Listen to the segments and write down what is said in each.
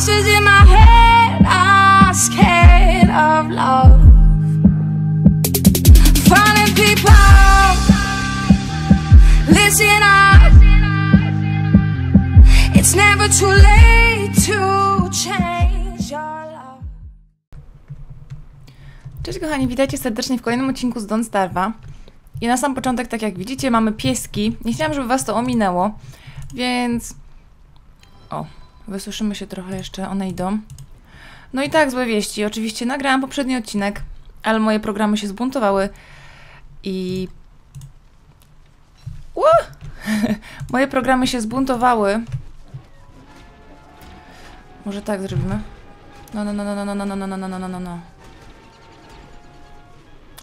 Monsters in my head are scared of love. Funny people, listen up. It's never too late to change your love. Cześć kochani, witajcie serdecznie w kolejnym odcinku z Don't Starve'a. I na sam początek, tak jak widzicie, mamy pieski. Nie chciałam, żeby was to ominęło, więc... O, wysuszymy się trochę jeszcze, one idą. No i tak, złe wieści. Oczywiście nagrałam poprzedni odcinek, ale moje programy się zbuntowały i... Ło! moje programy się zbuntowały. Może tak zrobimy? No, no, no, no, no, no, no, no, no, no, no, no, no.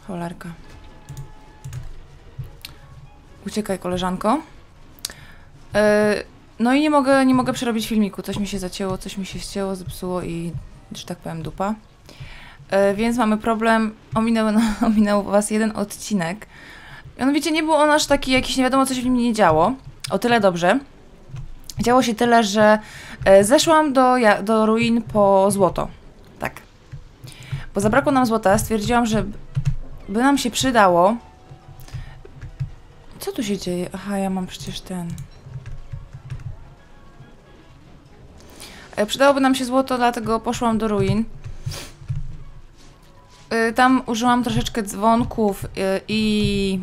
Cholerka. Uciekaj, koleżanko. Yy, no i nie mogę, nie mogę przerobić filmiku. Coś mi się zacięło, coś mi się ścięło, zepsuło i, że tak powiem, dupa. Yy, więc mamy problem. Ominęły, no, was jeden odcinek. Mianowicie nie był on aż taki jakiś, nie wiadomo, co się w nim nie działo. O tyle dobrze. Działo się tyle, że e, zeszłam do, ja, do ruin po złoto. Tak. Bo zabrakło nam złota. Stwierdziłam, że by nam się przydało. Co tu się dzieje? Aha, ja mam przecież ten. Przydałoby nam się złoto, dlatego poszłam do ruin. Y, Tam użyłam troszeczkę dzwonków y, i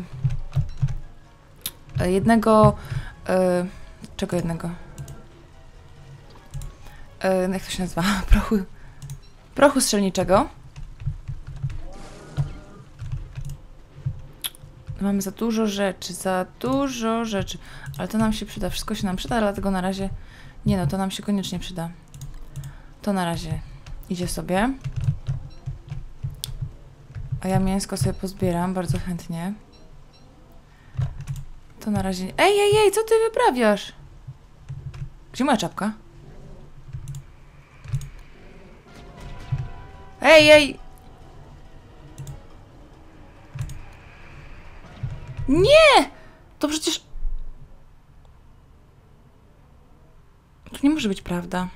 jednego. Czego jednego? Jak to się nazywa? Prochu. Prochu strzelniczego. Mamy za dużo rzeczy, za dużo rzeczy. Ale to nam się przyda, wszystko się nam przyda, dlatego na razie... Nie no, to nam się koniecznie przyda. To na razie idzie sobie. A ja mięsko sobie pozbieram bardzo chętnie. To na razie... Ej, ej, ej, co ty wyprawiasz? Gdzie moja czapka? Ej, ej! Nie! To przecież... To nie może być prawda.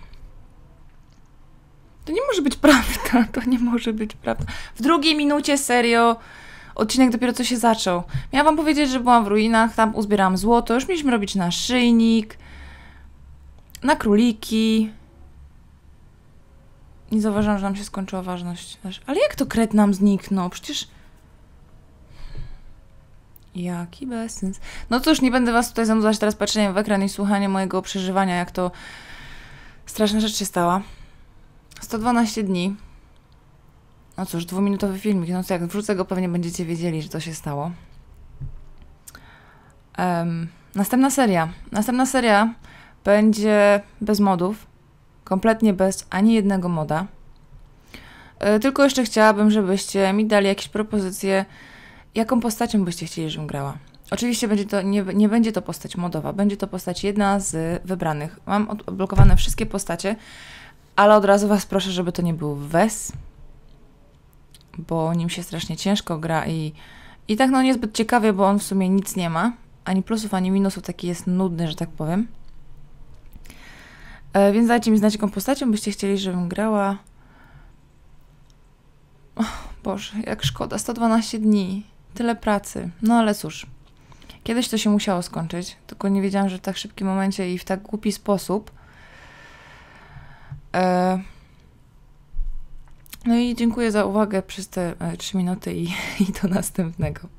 Może być prawda. To nie może być prawda. W drugiej minucie serio odcinek dopiero co się zaczął. Miałam wam powiedzieć, że byłam w ruinach, tam uzbierałam złoto, już mieliśmy robić na szyjnik, na króliki. Nie zauważyłam, że nam się skończyła ważność. Ale jak to kret nam zniknął? Przecież... Jaki bezsens. No cóż, nie będę was tutaj zanudzać teraz patrzeniem w ekran i słuchaniem mojego przeżywania, jak to straszna rzecz się stała. 112 dni. No cóż, dwuminutowy filmik. No to jak wrzucę go, pewnie będziecie wiedzieli, że to się stało. Em, następna seria. Następna seria będzie bez modów. Kompletnie bez ani jednego moda. E, Tylko jeszcze chciałabym, żebyście mi dali jakieś propozycje, jaką postacią byście chcieli, żebym grała. Oczywiście będzie to, nie, nie będzie to postać modowa, będzie to postać jedna z wybranych. Mam od- odblokowane wszystkie postacie, ale od razu Was proszę, żeby to nie był Wes, bo nim się strasznie ciężko gra i, i tak no niezbyt ciekawie, bo on w sumie nic nie ma, ani plusów, ani minusów, taki jest nudny, że tak powiem. E, więc dajcie mi znać, jaką postacią byście chcieli, żebym grała. O, Boże, jak szkoda, 112 dni, tyle pracy. No ale cóż, kiedyś to się musiało skończyć, tylko nie wiedziałam, że w tak szybkim momencie i w tak głupi sposób. E, no i dziękuję za uwagę przez te e, 3 minuty i, i do następnego.